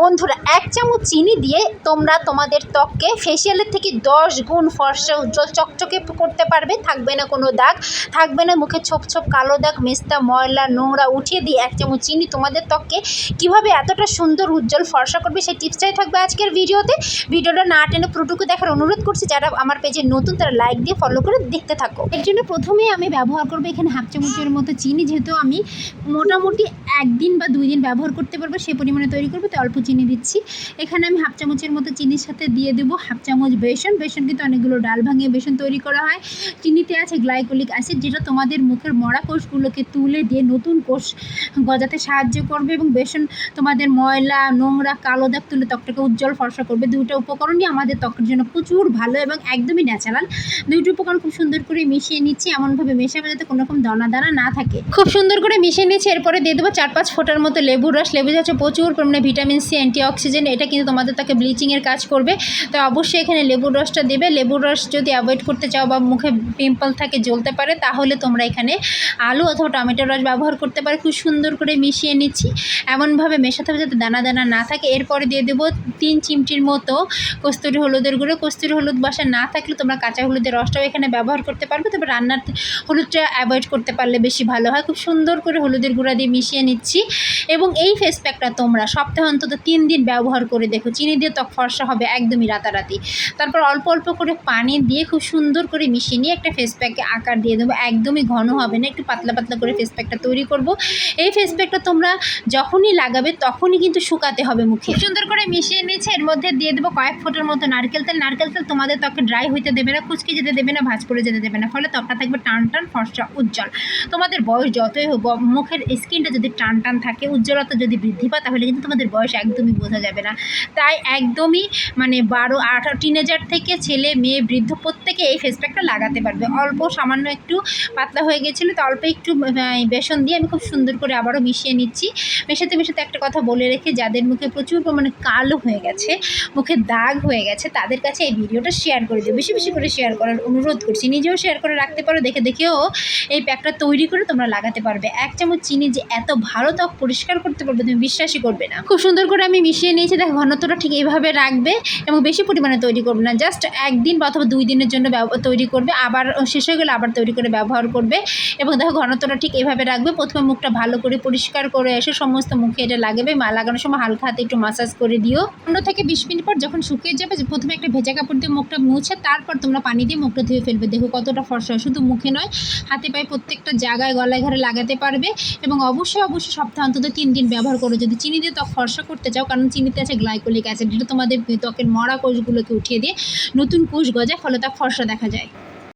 বন্ধুরা এক চামচ চিনি দিয়ে তোমরা তোমাদের ত্বককে ফেসিয়ালের থেকে দশ গুণ ফর্সা, উজ্জ্বল, চকচকে করতে পারবে। থাকবে না কোনো দাগ, থাকবে না মুখে ছোপ ছোপ কালো দাগ, মেস্তা, ময়লা, নোংরা। উঠিয়ে দিয়ে এক চামচ চিনি তোমাদের ত্বককে কীভাবে এতটা সুন্দর, উজ্জ্বল, ফর্সা করবে সেই টিপসটাই থাকবে আজকের ভিডিওতে। ভিডিওটা না টেনে পুরোটুকু দেখার অনুরোধ করছি, যারা আমার পেজে নতুন তারা লাইক দিয়ে ফলো করে দেখতে থাকো। এর জন্য প্রথমেই আমি ব্যবহার করব এখানে হাফ চামচের মতো চিনি। যেহেতু আমি মোটামুটি একদিন বা দুই দিন ব্যবহার করতে পারব, সে পরিমাণে তৈরি করব তো অল্প চিনি দিচ্ছি। এখানে আমি হাফ চামচের মতো চিনির সাথে দিয়ে দেবো। হাফ চামচ বেসন। বেসন কিন্তু অনেকগুলো ডাল ভাঙিয়ে বেসন তৈরি করা হয়। চিনিতে আছে গ্লাইকোলিক অ্যাসিড, যেটা তোমাদের মুখের মরা কোষগুলোকে তুলে দিয়ে নতুন কোষ গজাতে সাহায্য করবে এবং বেসন তোমাদের ময়লা, নোংরা, কালো দাগ তুলে ত্বকটাকে উজ্জ্বল ফর্সা করবে। দুটো উপকরণই আমাদের ত্বকের জন্য প্রচুর ভালো এবং একদমই ন্যাচারাল। দুইটি উপকরণ খুব সুন্দর করে মিশিয়ে নিচ্ছি। এমনভাবে মেশাবে যাতে কোনো রকম দানা দানা না থাকে। খুব সুন্দর করে মিশিয়ে নিচ্ছি। এরপরে দিয়ে দেবো চার পাঁচ ফোঁটার মতো লেবুর রস। লেবু হচ্ছে প্রচুর পরিমাণে ভিটামিন সি অ্যান্টি অক্সিজেন এটা কিন্তু তোমাদের তাকে ব্লিচিংয়ের কাজ করবে। তো অবশ্যই এখানে লেবুর রসটা দেবে। লেবুর রস যদি অ্যাভয়েড করতে চাও বা মুখে পিম্পল থাকে, জ্বলতে পারে, তাহলে তোমরা এখানে আলু অথবা টমেটোর রস ব্যবহার করতে পারো। খুব সুন্দর করে মিশিয়ে নিচ্ছি। এমনভাবে মেশাতে হবে যাতে দানা দানা না থাকে। এরপরে দিয়ে দেবো তিন চিমটির মতো কস্তুরি হলুদের গুঁড়ো। কস্তুরি হলুদ বাসা না থাকলে তোমরা কাঁচা হলুদের রসটাও এখানে ব্যবহার করতে পারবে। তবে রান্নার হলুদটা অ্যাভয়েড করতে পারলে বেশি ভালো হয়। খুব সুন্দর করে হলুদের গুঁড়া দিয়ে মিশিয়ে নিচ্ছি। এবং এই ফেস প্যাকটা তোমরা সপ্তাহে অন্তত তিন দিন ব্যবহার করে দেখো। চিনি দিয়ে ত্বক ফর্সা হবে একদমই রাতারাতি। তারপর অল্প অল্প করে পানি দিয়ে খুব সুন্দর করে মিশিয়ে নিয়ে একটা ফেস প্যাকে আকার দিয়ে দেবো। একদমই ঘন হবে না, একটু পাতলা পাতলা করে ফেস প্যাকটা তৈরি করব। এই ফেস প্যাকটা তোমরা যখনই লাগাবে তখনই কিন্তু শুকাতে হবে মুখে। সুন্দর করে মিশিয়ে নিয়েছে, এর মধ্যে দিয়ে দেবো কয়েক ফোঁটার মতো নারকেল তেল। নারকেল তেল তোমাদের ত্বকে ড্রাই হইতে দেবে না কুচকে যেতে দেবে না, ভাঁজ করে যেতে দেবে না, ফলে ত্বকটা থাকবে টান টান, ফর্সা, উজ্জ্বল। তোমাদের বয়স যতই হোক মুখের স্কিনটা যদি টান টান থাকে, উজ্জ্বলতা যদি বৃদ্ধি পায়, তাহলে কিন্তু তোমাদের বয়স একদমই বোঝা যাবে না। তাই একদমই মানে বারো, আঠারো টিনেজার থেকে ছেলে, মেয়ে, বৃদ্ধ প্রত্যেকে এই ফেস প্যাকটা লাগাতে পারবে। অল্প, সামান্য একটু পাতলা হয়ে গেছিল, তো অল্প একটু বেসন দিয়ে আমি খুব সুন্দর করে আবারও মিশিয়ে নিচ্ছি। মেশাতে মেশাতে একটা কথা বলে রেখে, যাদের মুখে প্রচুর পরিমাণে কালো হয়ে গেছে, মুখে দাগ হয়ে গেছে, তাদের কাছে এই ভিডিওটা শেয়ার করে দিও। বেশি বেশি করে শেয়ার করার অনুরোধ করছি। নিজেও শেয়ার করে রাখতে পারো, দেখে, দেখেও এই প্যাকটা তৈরি করে তোমরা লাগাতে পারবে। এক চামচ চিনি যে এত ভালো ত্বক পরিষ্কার করতে পারবে, তুমি বিশ্বাসই করবে না। খুব সুন্দর করে আমি মিশিয়ে নিয়েছি, দেখো ঘনত্বটা ঠিক এইভাবে রাখবে এবং বেশি পরিমাণে তৈরি করবে না। জাস্ট একদিন বা অথবা দুই দিনের জন্য তৈরি করবে, আবার শেষ হয়ে গেলে আবার তৈরি করে ব্যবহার করবে এবং দেখো ঘনত্বটা ঠিক এভাবে রাখবে। প্রথমে মুখটা ভালো করে পরিষ্কার করে এসে সমস্ত মুখে এটা লাগাবে। মা লাগানোর সময় হালকা হাতে একটু মাসাজ করে দিও। পনেরো থেকে বিশ মিনিট পর যখন শুকিয়ে যাবে প্রথমে একটা ভেজা কাপড় দিয়ে মুখটা মুছে, তারপর তোমরা পানি দিয়ে মুখটা ধুয়ে ফেলবে। দেখো কতটা ফর্সা হয়। শুধু মুখে নয়, হাতে পায়ে প্রত্যেকটা জায়গায় গলায় ঘরে লাগাতে পারবে এবং অবশ্যই অবশ্যই সপ্তাহে অন্তত তিন দিন ব্যবহার করো। যদি চিনি দিয়ে ত্বক ফর্সা করতে চাও, কারণ চিনিতে আছে গ্লাইকোলিক অ্যাসিড যেটা তোমাদের ত্বকের মরা কোষগুলোকে উঠিয়ে দিয়ে নতুন কোষ গজায়, ফলে তা ফর্সা দেখা যায়।